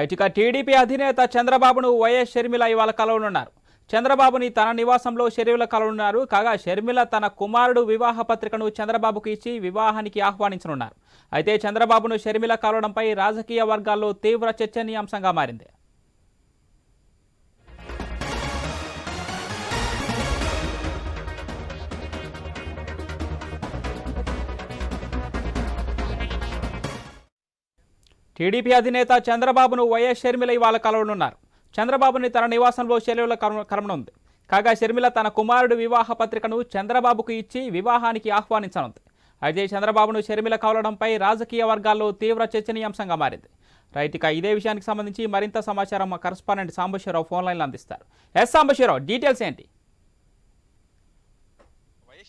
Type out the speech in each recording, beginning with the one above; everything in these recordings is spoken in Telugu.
రైట్ ఇక టీడీపీ అధినేత చంద్రబాబును వైఎస్ షర్మిల ఇవాళ కలవనున్నారు. చంద్రబాబుని తన నివాసంలో షర్మిల కలవనున్నారు. కాగా షర్మిల తన కుమారుడు వివాహ పత్రికను చంద్రబాబుకు ఇచ్చి వివాహానికి ఆహ్వానించనున్నారు. అయితే చంద్రబాబును షర్మిల కలవడంపై రాజకీయ వర్గాల్లో తీవ్ర చర్చనీయాంశంగా మారింది. టీడీపీ అధినేత చంద్రబాబును వైఎస్ షర్మిల ఇవాళ కలవనున్నారు. చంద్రబాబుని తన నివాసంలో షర్మిల కరమనుంది. కాగా షర్మిల తన కుమారుడు వివాహ పత్రికను చంద్రబాబుకు ఇచ్చి వివాహానికి ఆహ్వానించనుంది. అయితే చంద్రబాబును షర్మిల కలవడంపై రాజకీయ వర్గాల్లో తీవ్ర చర్చనీయాంశంగా మారింది. రైతుగా ఇదే విషయానికి సంబంధించి మరింత సమాచారం మా కరస్పాండెంట్ సాంబశివరావు ఫోన్ లైన్లో అందిస్తారు. ఎస్ సాంబశివరావు డీటెయిల్స్ ఏంటి?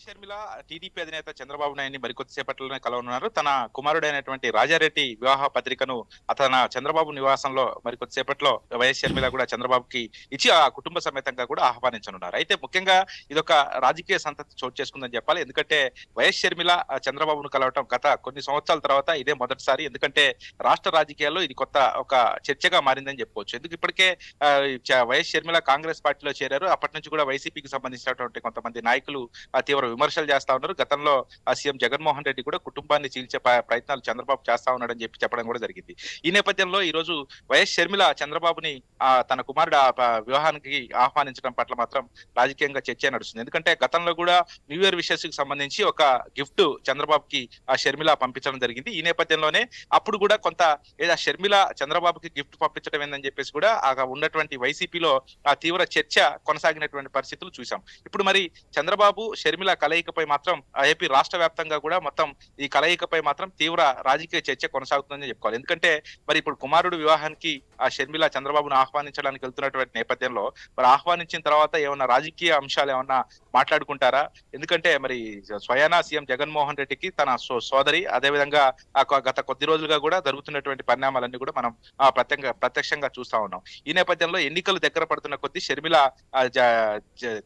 షర్మిల టీడీపీ అధినేత చంద్రబాబు నాయుడిని మరికొద్దిసేపట్లోనే కలవనున్నారు. తన కుమారుడైనటువంటి రాజారెడ్డి వివాహ పత్రికను అతన చంద్రబాబు నివాసంలో మరికొద్దిసేపట్లో వైఎస్ షర్మిల కూడా చంద్రబాబుకి ఇచ్చి ఆ కుటుంబ సమేతంగా కూడా ఆహ్వానించనున్నారు. అయితే ముఖ్యంగా ఇదొక రాజకీయ సంతతి చోటు చేసుకుందని చెప్పాలి. ఎందుకంటే వైఎస్ షర్మిల చంద్రబాబును కలవటం గత కొన్ని సంవత్సరాల తర్వాత ఇదే మొదటిసారి. ఎందుకంటే రాష్ట్ర రాజకీయాల్లో ఇది కొత్త ఒక చర్చగా మారిందని చెప్పుకోవచ్చు. ఎందుకు ఇప్పటికే వైఎస్ షర్మిల కాంగ్రెస్ పార్టీలో చేరారు. అప్పటి నుంచి కూడా వైసీపీకి సంబంధించినటువంటి కొంతమంది నాయకులు తీవ్ర విమర్శలు చేస్తా ఉన్నారు. గతంలో ఆ సీఎం జగన్మోహన్ రెడ్డి కూడా కుటుంబాన్ని చీల్చే ప్రయత్నాలు చంద్రబాబు చేస్తా ఉన్నాడని చెప్పి చెప్పడం కూడా జరిగింది. ఈ నేపథ్యంలో ఈ రోజు వైఎస్ షర్మిల చంద్రబాబుని ఆ తన కుమారుడు ఆ వివాహానికి ఆహ్వానించడం పట్ల మాత్రం రాజకీయంగా చర్చ నడుస్తుంది. ఎందుకంటే గతంలో కూడా న్యూ ఇయర్ విషెస్కి సంబంధించి ఒక గిఫ్ట్ చంద్రబాబుకి ఆ షర్మిల పంపించడం జరిగింది. ఈ నేపథ్యంలోనే అప్పుడు కూడా కొంత ఏదో షర్మిల చంద్రబాబుకి గిఫ్ట్ పంపించడం ఏందని చెప్పేసి కూడా ఆ ఉన్నటువంటి వైసీపీలో ఆ తీవ్ర చర్చ కొనసాగినటువంటి పరిస్థితులు చూసాం. ఇప్పుడు మరి చంద్రబాబు షర్మిల కలయికపై మాత్రం ఏపీ రాష్ట్ర వ్యాప్తంగా కూడా మొత్తం ఈ కలయికపై మాత్రం తీవ్ర రాజకీయ చర్చ కొనసాగుతుందని చెప్పుకోవాలి. ఎందుకంటే మరి ఇప్పుడు కుమారుడు వివాహానికి ఆ షర్మిల చంద్రబాబును ఆహ్వానించడానికి వెళ్తున్నటువంటి నేపథ్యంలో మరి ఆహ్వానించిన తర్వాత ఏమన్నా రాజకీయ అంశాలు ఏమన్నా మాట్లాడుకుంటారా? ఎందుకంటే మరి స్వయానా సీఎం జగన్మోహన్ రెడ్డికి తన సో- సోదరి అదేవిధంగా గత కొద్ది రోజులుగా కూడా జరుగుతున్నటువంటి పరిణామాలన్నీ కూడా మనం ఆ ప్రత్యంగా ప్రత్యక్షంగా చూస్తా ఉన్నాం. ఈ నేపథ్యంలో ఎన్నికలు దగ్గర పడుతున్న కొద్దీ షర్మిల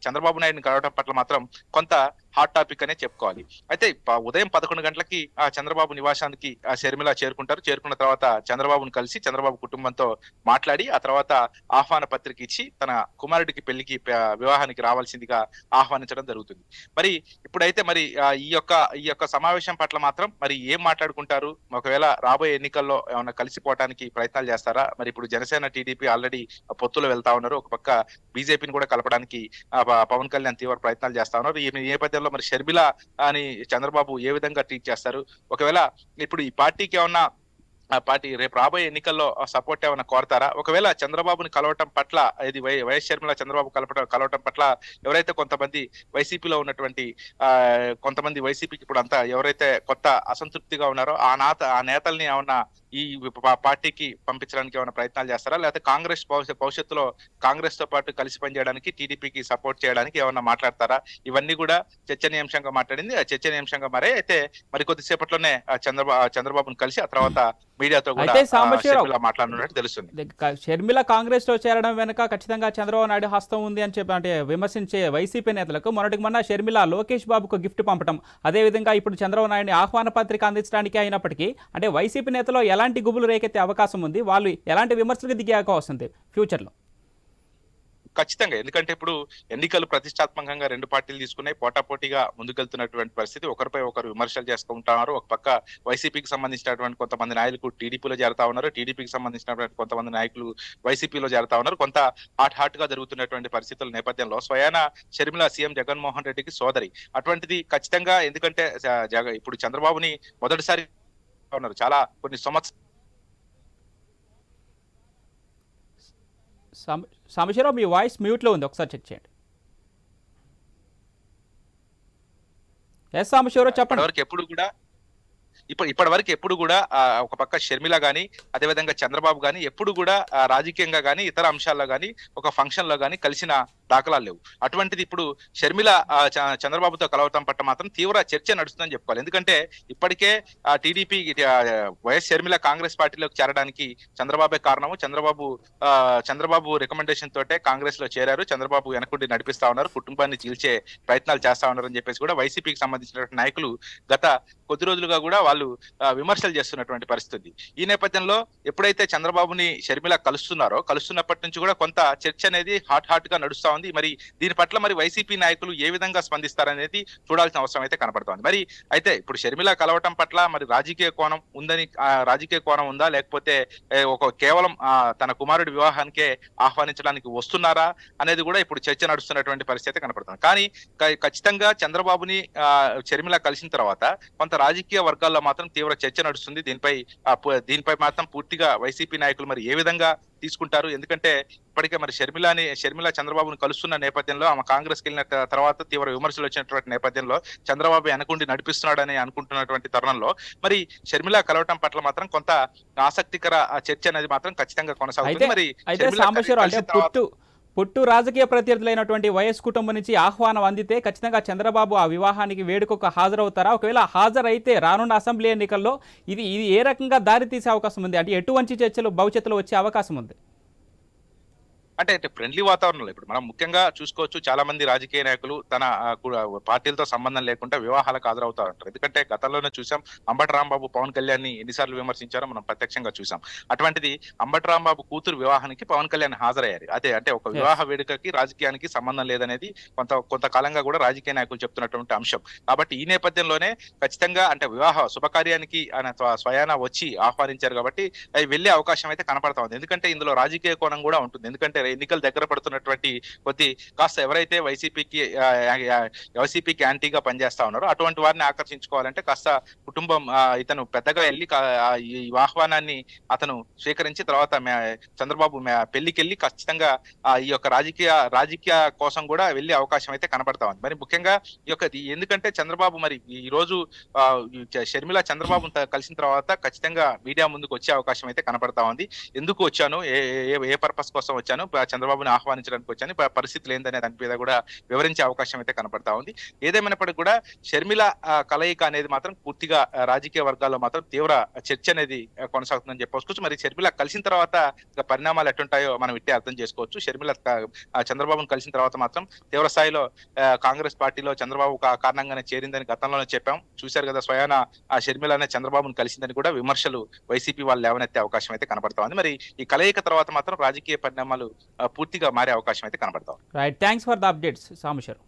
చంద్రబాబు నాయుడుని కలవడం పట్ల మాత్రం కొంత హాట్ టాపిక్ అనే చెప్పుకోవాలి. అయితే ఉదయం పదకొండు గంటలకి ఆ చంద్రబాబు నివాసానికి ఆ షర్మిల చేరుకుంటారు. చేరుకున్న తర్వాత చంద్రబాబును కలిసి చంద్రబాబు కుటుంబంతో మాట్లాడి ఆ తర్వాత ఆహ్వాన పత్రిక ఇచ్చి తన కుమారుడికి పెళ్ళికి వివాహానికి రావాల్సిందిగా ఆహ్వానించడం జరుగుతుంది. మరి ఇప్పుడైతే మరి ఈ యొక్క ఈ యొక్క సమావేశం పట్ల మాత్రం మరి ఏం మాట్లాడుకుంటారు? ఒకవేళ రాబోయే ఎన్నికల్లో ఏమైనా కలిసిపోవడానికి ప్రయత్నాలు చేస్తారా? మరి ఇప్పుడు జనసేన టీడీపీ ఆల్రెడీ పొత్తులో వెళ్తా ఉన్నారు. ఒక పక్క బీజేపీని కూడా కలపడానికి పవన్ కళ్యాణ్ తీవ్ర ప్రయత్నాలు చేస్తా ఉన్నారు. ఈ నేపథ్యంలో మరి షర్మిల అని చంద్రబాబు ఏ విధంగా ట్రీట్ చేస్తారు? ఒకవేళ ఇప్పుడు ఈ పార్టీకి ఏమన్నా ఆ పార్టీ రేపు రాబోయే ఎన్నికల్లో సపోర్ట్ ఏమైనా కోరతారా? ఒకవేళ చంద్రబాబుని కలవటం పట్ల ఇది వై- వైఎస్ షర్మిల చంద్రబాబు కలపటం కలవటం పట్ల ఎవరైతే కొంతమంది వైసీపీలో ఉన్నటువంటి ఆ కొంతమంది వైసీపీకి ఇప్పుడు అంతా ఎవరైతే కొత్త అసంతృప్తిగా ఉన్నారో ఆ నేత ఆ నేతల్ని ఏమన్నా ఈ పార్టీకి పంపించడానికి ఏమైనా ప్రయత్నాలు చేస్తారా? లేకపోతే కాంగ్రెస్ భవిష్యత్తులో కాంగ్రెస్తో పాటు కలిసి పనిచేయడానికి టీడీపీకి సపోర్ట్ చేయడానికి ఏమైనా మాట్లాడతారా? ఇవన్నీ కూడా చర్చనీయాంశంగా మాట్లాడింది. ఆ చర్చనీయాంశంగా మరే అయితే మరి కొద్దిసేపట్లోనే చంద్రబాబు చంద్రబాబును కలిసి ఆ తర్వాత మీడియాతో కూడా మాట్లాడినట్టు తెలుస్తుంది. షర్మిల కాంగ్రెస్లో చేరడం వెనుక ఖచ్చితంగా చంద్రబాబు నాయుడు హస్తం ఉంది అని చెప్పి అంటే విమర్శించే వైసీపీ నేతలకు మొన్నటికి మొన్న షర్మిల లోకేష్ బాబుకు గిఫ్ట్ పంపడం అదేవిధంగా ఇప్పుడు చంద్రబాబు నాయుడిని ఆహ్వాన పత్రిక అందించడానికి అయినప్పటికీ అంటే వైసీపీ నేతలో ఎలాంటి గుబులు రేకెత్తే అవకాశం ఉంది? వాళ్ళు ఎలాంటి విమర్శలకు దిగే అవకాశం ఉంది ఫ్యూచర్లో? ఖచ్చితంగా. ఎందుకంటే ఇప్పుడు ఎన్నికలు ప్రతిష్టాత్మకంగా రెండు పార్టీలు తీసుకున్నాయి. పోటాపోటీగా ముందుకెళ్తున్నటువంటి పరిస్థితి. ఒకరిపై ఒకరు విమర్శలు చేసుకుంటున్నారు ఒక పక్క వైసీపీకి సంబంధించినటువంటి కొంతమంది నాయకులు టీడీపీలో చేరుతా ఉన్నారు. టీడీపీకి సంబంధించినటువంటి కొంతమంది నాయకులు వైసీపీలో చేరుతా ఉన్నారు. కొంత హాట్ హాట్గా జరుగుతున్నటువంటి పరిస్థితుల నేపథ్యంలో స్వయాన షర్మిల సీఎం జగన్మోహన్ రెడ్డికి సోదరి. అటువంటిది ఖచ్చితంగా ఎందుకంటే జగ ఇప్పుడు చంద్రబాబుని మొదటిసారి ఉన్నారు. చాలా కొన్ని సంవత్సరాలు సాంబశివరావు మీ వాయిస్ మ్యూట్లో ఉంది ఒకసారి చెక్ చేయండి. ఎస్ సాంబశివరావు చెప్పండి. ఇప్పటివరకు ఎప్పుడు కూడా ఇప్పుడు ఇప్పటి వరకు ఎప్పుడు కూడా ఒక పక్క షర్మిల గాని అదేవిధంగా చంద్రబాబు గాని ఎప్పుడు కూడా రాజకీయంగా గాని ఇతర అంశాల్లో గాని ఒక ఫంక్షన్లో గాని కలిసిన దాఖలాలు లేవు. అటువంటిది ఇప్పుడు షర్మిల చంద్రబాబుతో కలవటం పట్ల మాత్రం తీవ్ర చర్చ నడుస్తుందని చెప్పుకోవాలి. ఎందుకంటే ఇప్పటికే ఆ టీడీపీ వైఎస్ షర్మిల కాంగ్రెస్ పార్టీలోకి చేరడానికి చంద్రబాబే కారణము. చంద్రబాబు చంద్రబాబు రికమెండేషన్ తోటే కాంగ్రెస్లో చేరారు. చంద్రబాబు వెనకుండి నడిపిస్తా ఉన్నారు. కుటుంబాన్ని చీల్చే ప్రయత్నాలు చేస్తా ఉన్నారు అని చెప్పేసి కూడా వైసీపీకి సంబంధించినటువంటి నాయకులు గత కొద్ది రోజులుగా కూడా వాళ్ళు విమర్శలు చేస్తున్నటువంటి పరిస్థితి. ఈ నేపథ్యంలో ఎప్పుడైతే చంద్రబాబుని షర్మిల కలుస్తున్నారో కలుస్తున్నప్పటి నుంచి కూడా కొంత చర్చ అనేది హాట్ హాట్గా నడుస్తా ఉంది. మరి దీని పట్ల మరి వైసీపీ నాయకులు ఏ విధంగా స్పందిస్తారనేది చూడాల్సిన అవసరం అయితే కనపడుతోంది. మరి అయితే ఇప్పుడు షర్మిల కలవటం పట్ల మరి రాజకీయ కోణం ఉందని రాజకీయ కోణం ఉందా? లేకపోతే ఒక కేవలం తన కుమారుడి వివాహానికే ఆహ్వానించడానికి వస్తున్నారా? అనేది కూడా ఇప్పుడు చర్చ నడుస్తున్నటువంటి పరిస్థితి కనపడుతుంది. కానీ ఖచ్చితంగా చంద్రబాబుని షర్మిల కలిసిన తర్వాత కొంత రాజకీయ వర్గాల్లో మాత్రం తీవ్ర చర్చ నడుస్తుంది. దీనిపై దీనిపై మాత్రం పూర్తిగా వైసీపీ నాయకులు మరి ఏ విధంగా తీసుకుంటారు. ఎందుకంటే ఇప్పటికే మరి షర్మిలాని షర్మిల చంద్రబాబును కలుస్తున్న నేపథ్యంలో ఆమె కాంగ్రెస్కి వెళ్ళిన తర్వాత తీవ్ర విమర్శలు వచ్చినటువంటి నేపథ్యంలో చంద్రబాబు వెనకుండి నడిపిస్తున్నాడని అనుకుంటున్నటువంటి తరుణంలో మరి షర్మిల కలవటం పట్ల మాత్రం కొంత ఆసక్తికర చర్చ అనేది మాత్రం ఖచ్చితంగా కొనసాగుతుంది. మరి పుట్టు రాజకీయ ప్రత్యర్థులైనటువంటి వైఎస్ కుటుంబం నుంచి ఆహ్వానం అందితే ఖచ్చితంగా చంద్రబాబు ఆ వివాహానికి వేడుకకు హాజరవుతారా? ఒకవేళ హాజరైతే రానున్న అసెంబ్లీ ఎన్నికల్లో ఇది ఇది ఏ రకంగా దారి తీసే అవకాశం ఉంది? అంటే ఎటువంటి చర్చలు భవిష్యత్తులో వచ్చే అవకాశం ఉంది? అంటే అంటే ఫ్రెండ్లీ వాతావరణంలో ఇప్పుడు మనం ముఖ్యంగా చూసుకోవచ్చు చాలా మంది రాజకీయ నాయకులు తన పార్టీలతో సంబంధం లేకుండా వివాహాలకు హాజరవుతా ఉంటారు ఎందుకంటే గతంలోనే చూసాం అంబటి రాంబాబు పవన్ కళ్యాణ్ని ఎన్నిసార్లు విమర్శించారో మనం ప్రత్యక్షంగా చూసాం. అటువంటిది అంబటి రాంబాబు కూతురు వివాహానికి పవన్ కళ్యాణ్ హాజరయ్యారు. అదే అంటే ఒక వివాహ వేడుకకి రాజకీయానికి సంబంధం లేదనేది కొంత కొంతకాలంగా కూడా రాజకీయ నాయకులు చెప్తున్నటువంటి అంశం. కాబట్టి ఈ నేపథ్యంలోనే ఖచ్చితంగా అంటే వివాహ శుభకార్యానికి ఆయన స్వ- స్వయాన వచ్చి ఆహ్వానించారు కాబట్టి అవి వెళ్ళే అవకాశం అయితే కనపడతా ఉంది. ఎందుకంటే ఇందులో రాజకీయ కోణం కూడా ఉంటుంది. ఎందుకంటే ఎన్నికలు దగ్గర పడుతున్నటువంటి కొద్ది కాస్త ఎవరైతే వైసీపీకి వైసీపీకి యాంటీగా పనిచేస్తా ఉన్నారో అటువంటి వారిని ఆకర్షించుకోవాలంటే కాస్త కుటుంబం ఇతను పెద్దగా వెళ్ళి ఈ ఆహ్వానాన్ని అతను స్వీకరించి తర్వాత చంద్రబాబు మే- పెళ్ళికి వెళ్ళి ఖచ్చితంగా ఈ యొక్క రాజకీయ రాజకీయ కోసం కూడా వెళ్ళే అవకాశం అయితే కనబడతా ఉంది. మరి ముఖ్యంగా ఈ యొక్క ఎందుకంటే చంద్రబాబు మరి ఈ రోజు షర్మిల చంద్రబాబు కలిసిన తర్వాత ఖచ్చితంగా మీడియా ముందుకు వచ్చే అవకాశం అయితే కనపడతా ఉంది. ఎందుకు వచ్చాను? ఏ ఏ- ఏ పర్పస్ కోసం వచ్చాను? చంద్రబాబుని ఆహ్వానించడానికి వచ్చాను. పరిస్థితి పరిస్థితులు ఏందనే దాని మీద కూడా వివరించే అవకాశం అయితే కనపడతా ఉంది. ఏదేమైనప్పటికీ కూడా షర్మిల ఆ, కలయిక అనేది మాత్రం పూర్తిగా రాజకీయ వర్గాల్లో మాత్రం తీవ్ర చర్చ అనేది కొనసాగుతుందని చెప్పవచ్చు. మరి షర్మిల కలిసిన తర్వాత పరిణామాలు ఎట్టుంటాయో మనం ఇట్టే అర్థం చేసుకోవచ్చు. షర్మిల చంద్రబాబును కలిసిన తర్వాత మాత్రం తీవ్ర స్థాయిలో కాంగ్రెస్ పార్టీలో చంద్రబాబు కారణంగానే చేరిందని గతంలోనే చెప్పాం. చూశారు కదా స్వయాన ఆ షర్మిలనే చంద్రబాబును కలిసిందని కూడా విమర్శలు వైసీపీ వాళ్ళు లేవనెత్తే అవకాశం అయితే కనపడతా ఉంది. మరి ఈ కలయిక తర్వాత మాత్రం రాజకీయ పరిణామాలు పూర్తిగా మారే అవకాశం అయితే కనబడతాం right thanks for the updates Sambasivarao